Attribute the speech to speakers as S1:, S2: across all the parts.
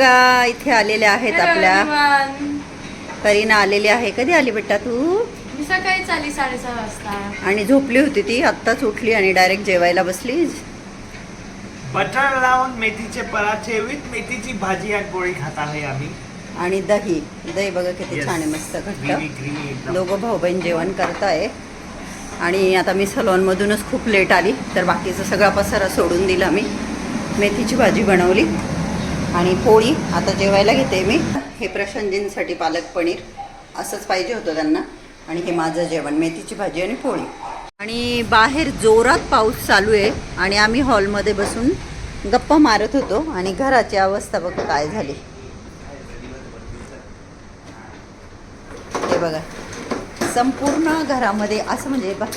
S1: बघा इथे आलेले आहेत आपल्या. करीना आलेली आहे. कधी आली बेटा तू?
S2: मी सकाळीच आली साडेसहा वाजता.
S1: आणि झोपली होती ती. आत्ताच उठली आणि डायरेक्ट जेवायला बसली.
S3: बटर लावून मेथीचे पराठे विथ मेथीची भाजी आणि पोळी खात आहे आम्ही.
S1: आणि दही. दही बघा किती
S3: Yes.
S1: छान आहे मस्त घट्ट. दोघं भाऊ बहीण जेवण करताय. आणि आता मी सलॉनमधूनच खूप लेट आली तर बाकीचा सगळा पसारा सोडून दिला मी. मेथीची भाजी बनवली. आणि पोळी आता जेवायला घेते मी. हे प्रशांतजींसाठी पालक पनीर असंच पाहिजे होतं त्यांना. आणि हे माझं जेवण मेथीची भाजी आणि पोळी. आणि बाहेर जोरात पाऊस चालू आहे आणि आम्ही हॉलमध्ये बसून गप्पा मारत होतो आणि घराची अवस्था बघ काय झाली. हे बघा संपूर्ण घरामध्ये असं म्हणजे बघ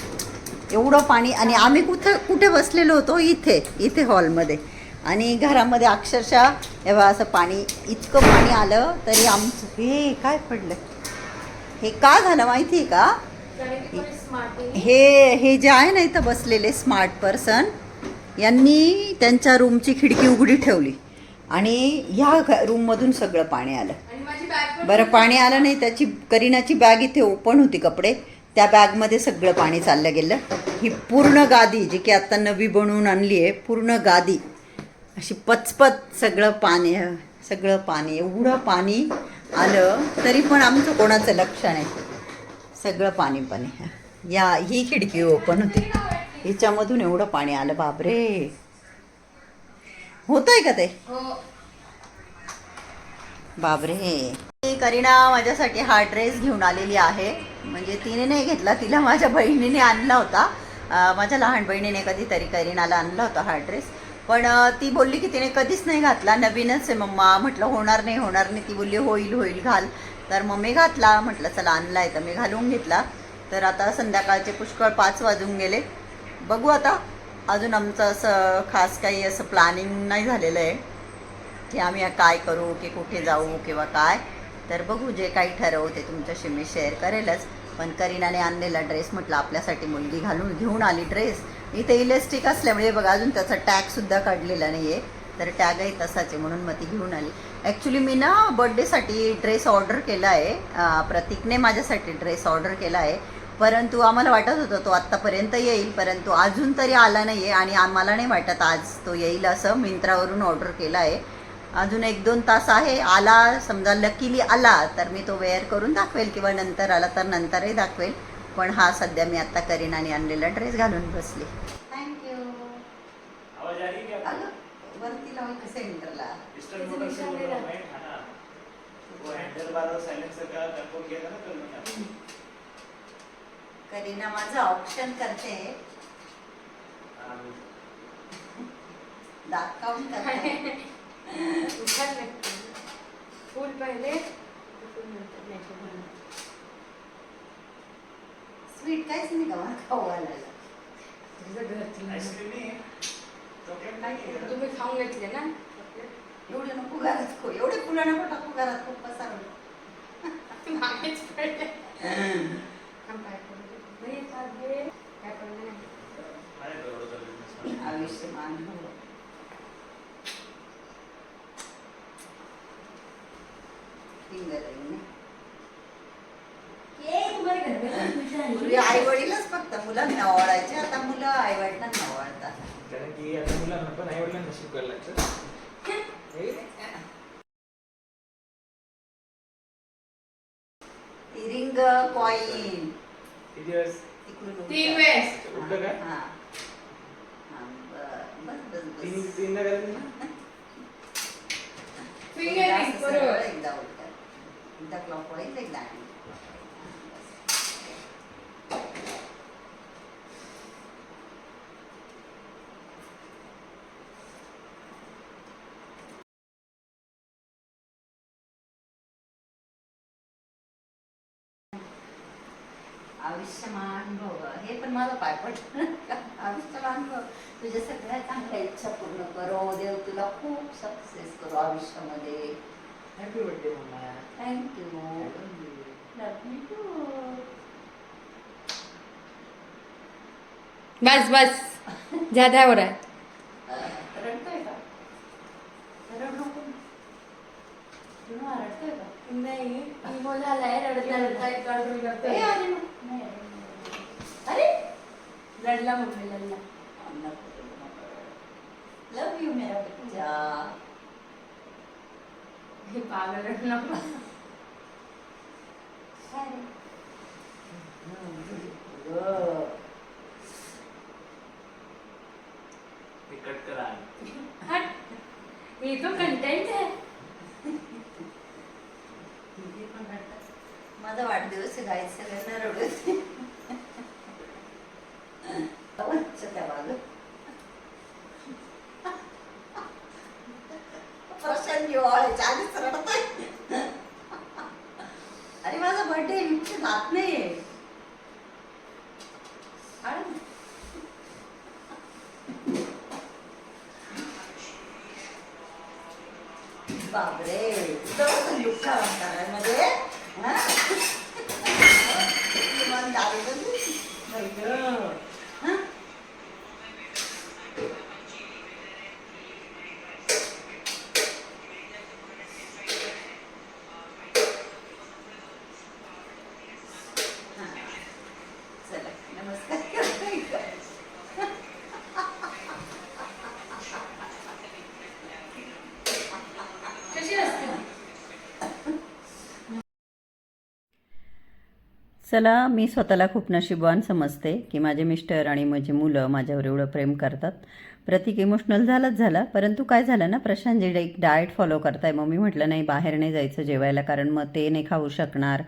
S1: एवढं पाणी आणि आम्ही कुठं कुठे बसलेलो होतो? इथे इथे हॉलमध्ये. आणि घरामध्ये अक्षरशः एव्हा असं पाणी इतकं पाणी आलं तरी आमचं हे काय पडलं? हे का झालं माहिती आहे का? हे हे जे आहे ना इथं बसलेले स्मार्ट पर्सन यांनी त्यांच्या रूमची खिडकी उघडी ठेवली आणि ह्या घ- रूममधून सगळं पाणी आलं. बरं पाणी आलं नाही त्याची करीनाची बॅग इथे ओपन होती कपडे त्या बॅगमध्ये सगळं पाणी चाललं गेलं. ही पूर्ण गादी जी की आत्ता नवी बनवून आणली आहे पूर्ण गादी अशी पचपच सगळं पाणी सगळं पाणी एवढं पाणी आलं तरी पण आमचं कोणाचं लक्ष नाही. सगळं पाणी पाणी या ही खिडकी ओपन होती. हिच्यामधून एवढं पाणी आलं बापरे. होतंय का ते?
S2: हो.
S1: बापरे. ती करीना माझ्यासाठी हा ड्रेस घेऊन आलेली आहे. म्हणजे तिने नाही घेतला तिला माझ्या बहिणीने आणला होता. माझ्या लहान बहिणीने कधीतरी करीनाला आणला होता हा ड्रेस पण ती बोलली की तिने कधीच नाही घातला. नवीनच आहे मम्मा. म्हटलं होणार नाही होणार नाही. ती बोलली होईल होईल घाल. तर मम्मी घातला. म्हटलं चला आणला आहे तर मी घालून घेतला. तर आता संध्याकाळचे पुष्कळ पाच वाजून गेले. बघू आता. अजून आमचं असं खास काही असं प्लॅनिंग नाही झालेलं आहे. की आम्ही काय करू की कुठे जाऊ किंवा काय. तर बघू जे काही ठरवू ते तुमच्याशी मी शेअर करेलच. पण करीनाने आणलेला ड्रेस म्हटलं आपल्यासाठी मुलगी घालून घेऊन आली ड्रेस इथे इलेस्टिक असल्यामुळे बघा अजून त्याचा टॅगसुद्धा काढलेला नाही आहे तर टॅगही आहे तसाचे म्हणून मग ती घेऊन आली. ॲक्च्युली मी ना बड्डेसाठी ड्रेस ऑर्डर केला आहे. प्रतीकने माझ्यासाठी ड्रेस ऑर्डर केला आहे. परंतु आम्हाला वाटत होतं तो आत्तापर्यंत येईल परंतु अजून तरी आला नाही आहे आणि आम्हाला नाही वाटत आज तो येईल असं मिंत्रावरून ऑर्डर केला आहे. अजून एक दोन तास आहे आला समजा लकीली आला तर मी तो वेअर करून दाखवेल किंवा नंतर आला तर नंतरही दाखवेल. पण हा सध्या मी आत्ता करीन आणि आणलेला ड्रेस घालून बसले. थँक्यू वरती लावून सेंटरला
S3: ईस्टर्न मोटर से बोल रहा हूँ मैं हाँ वो हैंडल बार और साइलेंसर का कंट्रोल किया था ना कल मैंने
S1: करीना माझं ऑप्शन करते. काऊन करते.
S2: फुल पहिले फुल नंतर नाही फुल नंतर.
S1: स्वीट काहीच नाही का? मला खाऊ घालायला.
S2: तुझं घर तुला.
S3: नहीं चॉकलेट नहीं
S2: तुम्ही खाऊन घेतले ना?
S1: एवढे नको घरात खो एवढे फुलं नको टाकू घरात. खूप पसार.
S2: मागेच पडले. थांब, काय पडलं? नाही, हे. काय
S3: का
S1: फिंगर रिंग मुलांना ओवाळायचे आता मुलं आई वडिलांना ओवाळतात
S3: कारण की आता मुलांना पण आई वडिलांना शिकवायला लागतं हे
S1: रिंग कॉईन
S3: किती दिवस
S1: तिकडून
S2: तीन. वेळेस.
S1: हा. हा, ब- बस बस
S3: तीन
S1: बस
S3: तीनदा करायचं ना
S2: Finger
S1: एकदा
S2: ring,
S1: असं
S2: बरोबर.
S1: सरळ, एकदा उलटं. एकदा clockwise, एकदा. आयुष्यमान भव हे पण पाय आयुष्यमान भव तुझ्या सगळ्या चांगल्या इच्छा पूर्ण करो. देव तुला खूप सक्सेस करो आयुष्यामध्ये.
S3: Happy birthday mamma
S1: thank you love me too
S2: बस बस. ज्यादा हो रहा है
S1: रडतोय का? रड नको.
S2: नाही. झालाय रडता रडता एक रडला मम्मी रडला
S1: लव यू मेरा बच्चा
S2: ये पागल रडला
S1: बापरे तुझं लुक्का वाटणार मध्ये हा? इमानदारी बघ. बाई गं. हा? हा. चला नमस्कार
S2: कशी असते
S1: चला मी स्वतःला खूप नशीबवान समजते की माझे मिस्टर आणि माझी मुलं माझ्यावर एवढं प्रेम करतात. प्रतीक इमोशनल झालाच झाला परंतु काय झालं ना प्रशांत जे एक डाएट फॉलो करताय मग मी म्हटलं नाही बाहेर नाही जायचं जेवायला कारण मग ते नाही खाऊ शकणार.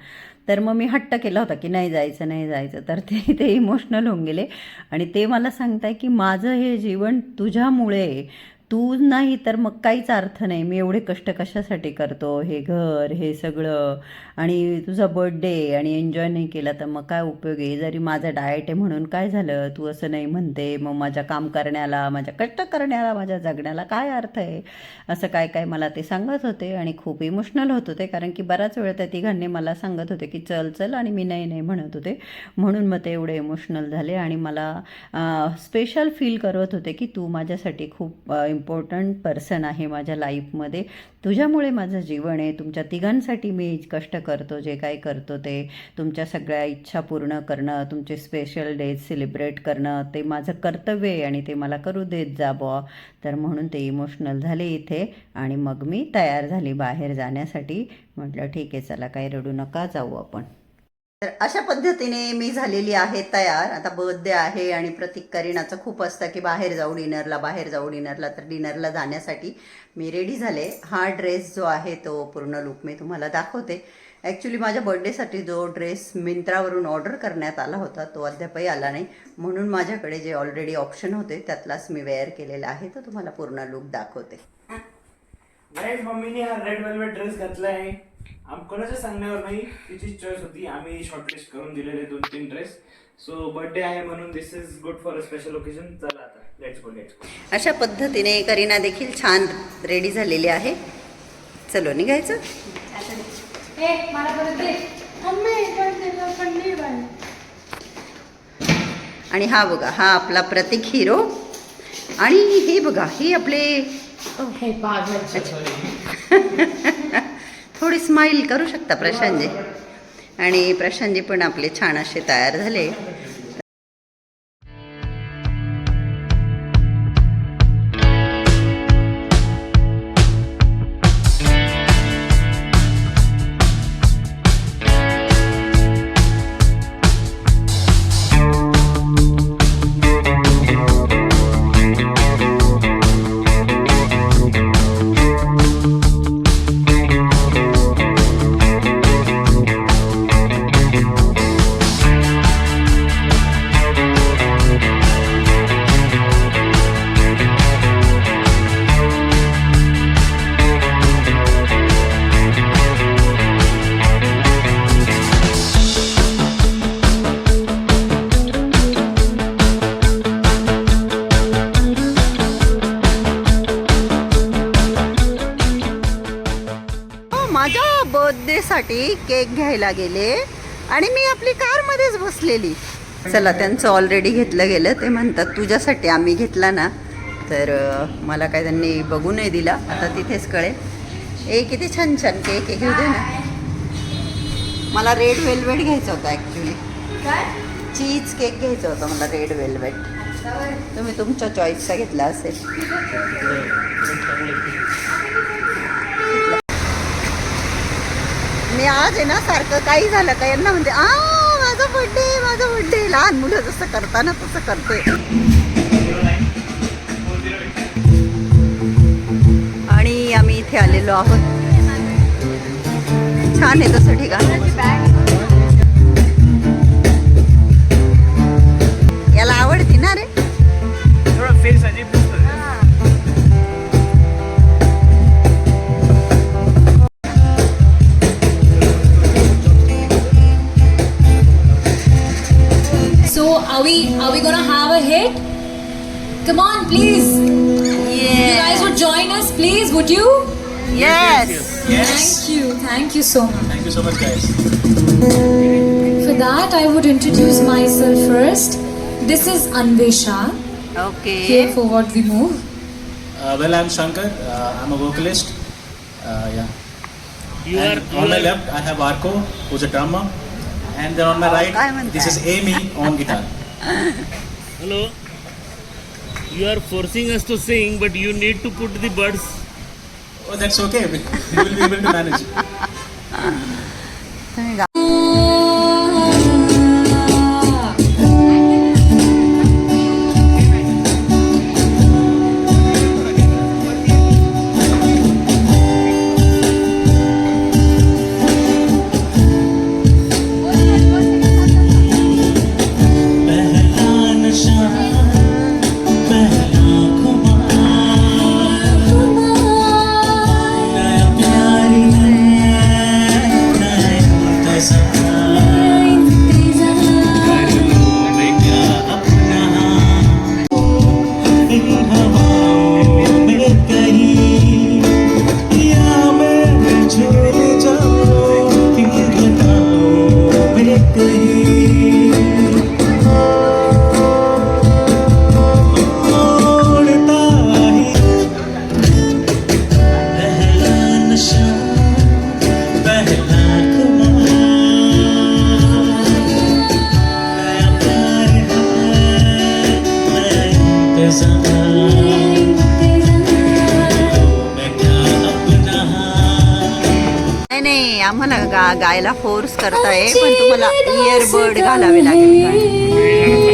S1: तर मग मी हट्ट केला होता की नाही जायचं नाही जायचं. तर ते ते इमोशनल होऊन गेले. आणि ते मला सांगताय की माझं हे जीवन तुझ्यामुळे तू नाही तर मग काहीच अर्थ नाही. मी एवढे कष्ट कशासाठी करतो? हे घर हे सगळं. आणि तुझा बर्थडे आणि एन्जॉय नाही केला तर मग काय उपयोग आहे? जरी माझा डाएट आहे म्हणून काय झालं? तू असं नाही म्हणते मग माझ्या काम करण्याला माझ्या कष्ट करण्याला माझ्या जगण्याला काय अर्थ आहे? असं काय काय मला ते सांगत होते आणि खूप इमोशनल होत होते कारण की बराच वेळ त्या तिघांनी मला सांगत होते की चल चल आणि मी नाही नाही म्हणत होते. म्हणून मग ते एवढे इमोशनल झाले आणि मला स्पेशल फील करत होते की तू माझ्यासाठी खूप इम्पॉर्टंट पर्सन आहे माझ्या लाईफमध्ये तुझ्यामुळे माझं जीवन आहे. तुमच्या तिघांसाठी मी कष्ट करतो जे काय करतो ते. तुमच्या सगळ्या इच्छा पूर्ण करणं तुमचे स्पेशल डेज सेलिब्रेट करणं ते माझं कर्तव्य आहे आणि ते मला करू देत जा बुवा. तर म्हणून ते इमोशनल झाले इथे आणि मग मी तयार झाली बाहेर जाण्यासाठी. म्हटलं ठीक आहे चला काही रडू नका जाऊ आपण. तर अशा पद्धतीने मी झालेली आहे तयार. आता बर्थडे आहे आणि प्रतीक करिणाचं खूप असतं की बाहेर जाऊ डिनरला बाहेर जाऊ डिनरला तर डिनरला जाण्यासाठी मी रेडी झाले. हा ड्रेस जो आहे तो पूर्ण लुक मी तुम्हाला दाखवते. ॲक्च्युली माझ्या बर्थडेसाठी जो ड्रेस मिंत्रावरून ऑर्डर करण्यात आला होता तो अद्यापही आला नाही. म्हणून माझ्याकडे जे ऑलरेडी ऑप्शन होते त्यातलाच मी वेअर केलेला आहे तो तुम्हाला पूर्ण लुक दाखवते.
S3: मम्मीने हा रेड वेल्वेट ड्रेस घातलाय. आम कोणाच्या सांगण्यावर नाही तिची चॉईस होती. आम्ही शॉर्टलिस्ट करून दिलेले दोन तीन ड्रेस सो बर्थडे आहे म्हणून this is good for a special occasion चला आता लेट्स गो लेट्स गो
S1: अशा पद्धतीने करीना देखील छान रेडी झालेली आहे. चलो निघायचं? आणि हा बघा हा आपला प्रतीक हिरो आणि हे बघा हे आपले
S2: हे पागल
S1: थोडी स्माईल करू शकता प्रशांतजी. आणि प्रशांतजी पण आपले छान असे तयार झाले. बर्थडेसाठी केक घ्यायला गेले आणि मी आपली कारमध्येच बसलेली. चला त्यांचं ऑलरेडी घेतलं गेलं. ते म्हणतात तुझ्यासाठी आम्ही घेतला ना. तर मला काय त्यांनी बघू नाही दिला. आता तिथेच कळेल. ए किती छान छान केक घेऊ दे ना. मला रेड वेल्वेट घ्यायचं होतं ॲक्च्युली
S2: काय?
S1: चीज केक घ्यायचं होतं मला रेड वेल्वेट तुम्ही तुमच्या चॉईसचा घेतला असेल. मी आज आहे ना सारखं काही झालं का यांना म्हणते आ माझा बड्डे माझा बड्डे लहान मुलं जसं करताना तसं करते. आणि आम्ही इथे आलेलो आहोत. छान आहे तसं ठिकाण.
S4: Would you?
S1: Yes. yes.
S4: Thank you. Thank you so much.
S5: Thank you so much, guys.
S4: For that, I would introduce myself first. This is Anvesha.
S1: Okay.
S4: Here for what we move.
S5: Uh, well, I'm Shankar. Uh, I'm a vocalist. Uh, yeah.
S3: You
S5: and
S3: are,
S5: on my left, I have Arko, who's a drummer, and then on my right, this is Amy on guitar.
S6: Hello. You are forcing us to sing, but you need to put the birds
S5: Oh, that's okay. We will be able to manage.
S1: नाही नाही आम्हाला गा गायला force करताय पण तुम्हाला earbud घालावे लागेल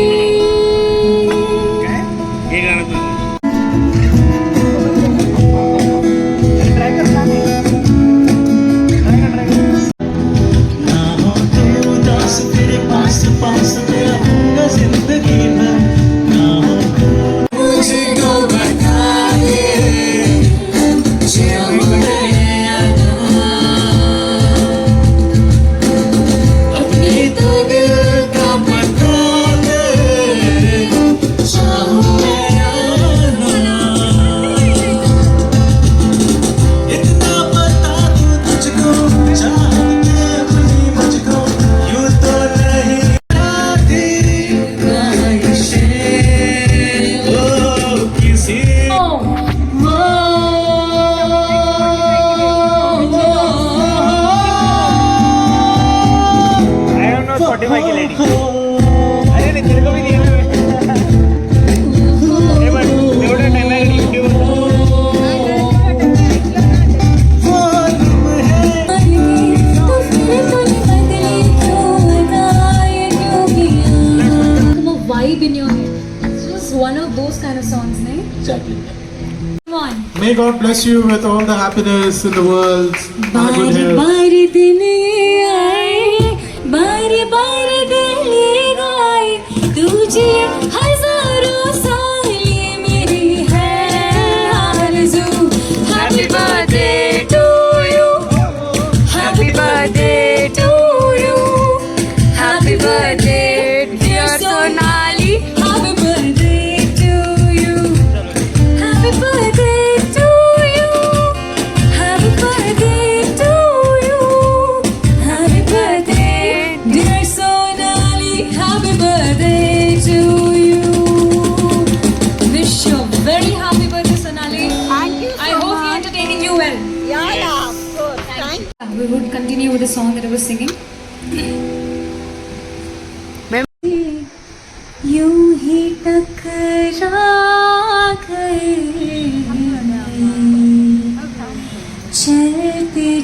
S4: one of those kind of songs, right?
S5: Exactly.
S4: Come on.
S7: May God bless you with all the happiness in the world.
S4: Bari, bari, bari, bari, bari.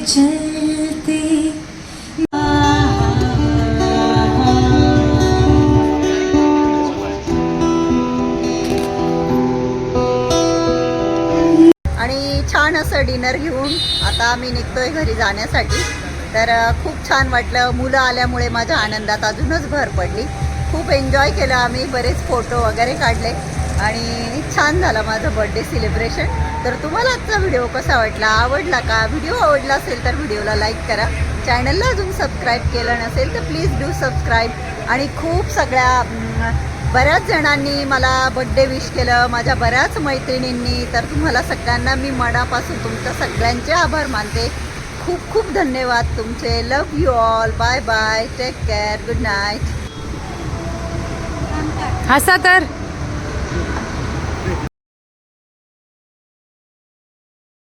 S4: चलते।
S1: आणि छान असं डिनर घेऊन आता आम्ही निघतोय घरी जाण्यासाठी. तर खूप छान वाटलं. मुलं आल्यामुळे माझ्या आनंदात अजूनच भर पडली. खूप एन्जॉय केलं आम्ही. बरेच फोटो वगैरे काढले. आणि छान झालं माझं बड्डे सेलिब्रेशन तर तुम्हाला आजचा व्हिडिओ कसा वाटला? आवडला का? व्हिडिओ आवडला असेल तर व्हिडिओला लाईक करा. चॅनलला अजून सबस्क्राईब केलं नसेल तर प्लीज डू सबस्क्राईब आणि खूप सगळ्या बऱ्याच जणांनी मला बड्डे विश केलं माझ्या बऱ्याच मैत्रिणींनी. तर तुम्हाला सगळ्यांना मी मनापासून तुमच्या सगळ्यांचे आभार मानते. खूप खूप धन्यवाद तुमचे. Love you all bye bye take care good night
S2: असा तर